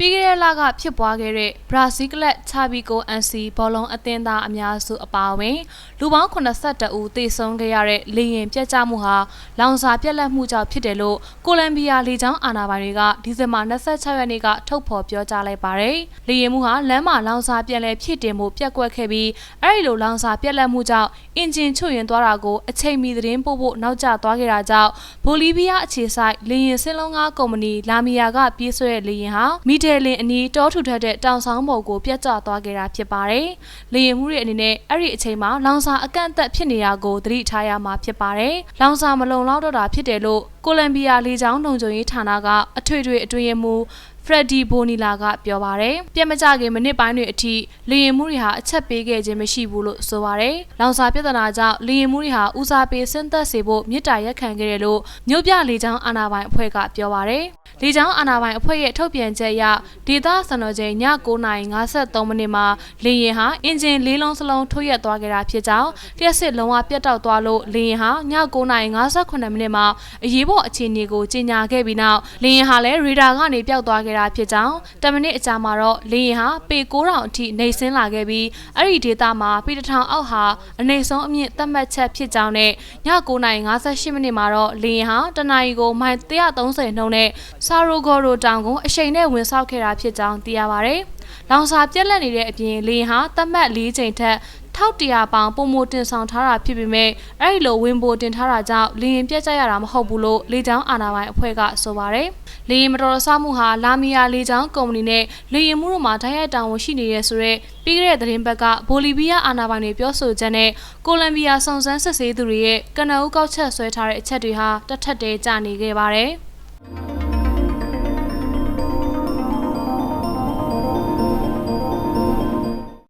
ပြီးခဲ့ တဲ့လကဖြစ်ပွားခဲ့တဲ့ဘရာဇီးကလပ်ချာဘီကိုအန်စီဘောလုံးအသင်းသားအများစုအပါအဝင်လူပေါင်း82ဦးသေဆုံးခဲ့ရတဲ့လေရင်ပြတ်ကျမှုဟာလောင်စာပြက်လက်မှုကြောင့်ဖြစ်တယ်လို့ကိုလံဘီယာလေကြောင်းအာဏာပိုင်တွေကဒီဇင်ဘာ26ရက်နေ့ကထုတ်ဖော်ပြောကြားလိုက်ပါတယ်။လေရင်မှုဟာလမ်းမှာလောင်စာပြက်လက်ဖြစ်တင်မှုပြက်ကွက်ခဲ့ပြီးအဲ့ဒီလိုလောင်စာပြက်လက်မှုကြောင့်အင်ဂျင်ချွတ်ယွင်းသွားတာကိုအချိန်မီသတင်းပို့ဖို့နောက်ကျသွားခဲ့တာကြောင့်ဘိုလီးဗီးယားအခြေစိုက်လေရင်စင်းလုံးကားကုမ္ပဏီလာမီယာကပြေးဆွဲတဲ့လေရင်ဟာမီတယ်လင်အနီးတောထူထပ်တဲ့တောင်ဆောင်ပေါ်ကိုပြတ်ကျသွားခဲ့တာဖြစ်ပါတယ်။လေရင်မှုတွေအနေနဲ့အဲ့ဒီအချိန်မှာလောင်စာအကန့်အသတ်ဖြစ်နေတာကိုသတိထားရမှာဖြစ်ပါတယ်။လောင်စာမလုံလောက်တော့တာဖြစ်တယ်လို့ကိုလံဘီယာလေကြောင်းလုံခြုံရေးဌာနကအထွေထွေအတွင်းရေးမှူးဖရက်ဒီဘိုနီလာကပြောပါရယ်ပြက်မကြခင်မိနစ်ပိုင်းတွေအထိလေရင်မှုတွေဟာအချက်ပေးခဲ့ခြင်းမရှိဘူးလို့ဆိုပါရယ်လောင်စာပြဿနာကြောင့်လေရင်မှုတွေဟာဦးစားပေးဆင်းသက်စေဖို့မြစ်တာရက်ခံခဲ့တယ်လို့မြို့ပြလေကြောင်းအာဏာပိုင်အဖွဲ့ကပြောပါရယ် လေကြောင်းအာဏာပိုင်အဖွဲ့ရဲ့ထုတ်ပြန်ချက်အရဒေသစံတော်ချိန်ည9:53မိနစ်မှာလေရင်ဟာအင်ဂျင်လေးလုံးစလုံးထုတ်ရက်သွားခဲ့တာဖြစ်ကြောင်းလျှက်စစ်လုံးဝပြတ်တောက်သွားလို့လေရင်ဟာည9:58မိနစ်မှာအရေးပေါ်အခြေအနေကိုကြီးညာခဲ့ပြီးနောက်လေရင်ဟာလည်းရေဒါကနေပျောက်သွားခဲ့တာဖြစ်ကြောင်းတမနစ်အကြာမှာတော့လေရင်ဟာပေ9000အထိနှိမ့်ဆင်းလာခဲ့ပြီးအဲ့ဒီဒေသမှာပေတထောင်အောက်ဟာအနေဆုံးအမြင့်သတ်မှတ်ချက်ဖြစ်ကြောင်းနဲ့ည9:58မိနစ်မှာတော့လေရင်ဟာတနအီကိုမိုင်130နှုန်းနဲ့ဆာရိုဂိုရိုတောင်ကိုအရှိန်နဲ့ဝင်ဆောက်ခဲ့တာဖြစ်ကြောင်းသိရပါဗျ။လောင်စာပြက်လက်နေတဲ့အပြင်လေရင်ဟာသတ်မှတ်၄ချိန်ထက်1100ပေါင်ပုံမတင်ဆောင်ထားတာဖြစ်ပေမဲ့အဲ့ဒီလိုဝင်ပိုတင်ထားတာကြောင့်လေရင်ပြက်ကျရတာမဟုတ်ဘူးလို့လေကြောင်းအာဏာပိုင်အဖွဲ့ကဆိုပါတယ်။လေရင်မတော်တဆမှုဟာလာမီယာလေကြောင်းကုမ္ပဏီနဲ့လေရင်မှုတို့မှာတိုက်ရိုက်တာဝန်ရှိနေရဆိုတဲ့ပြီးခဲ့တဲ့သတင်းပတ်ကဘိုလီဗီးယားအာဏာပိုင်တွေပြောဆိုချက်နဲ့ကိုလံဘီယာစုံစမ်းစစ်ဆေးသူတွေရဲ့ကနအူးကောက်ချက်ဆွဲထားတဲ့အချက်တွေဟာတထက်တည်းကျနေခဲ့ပါတယ်။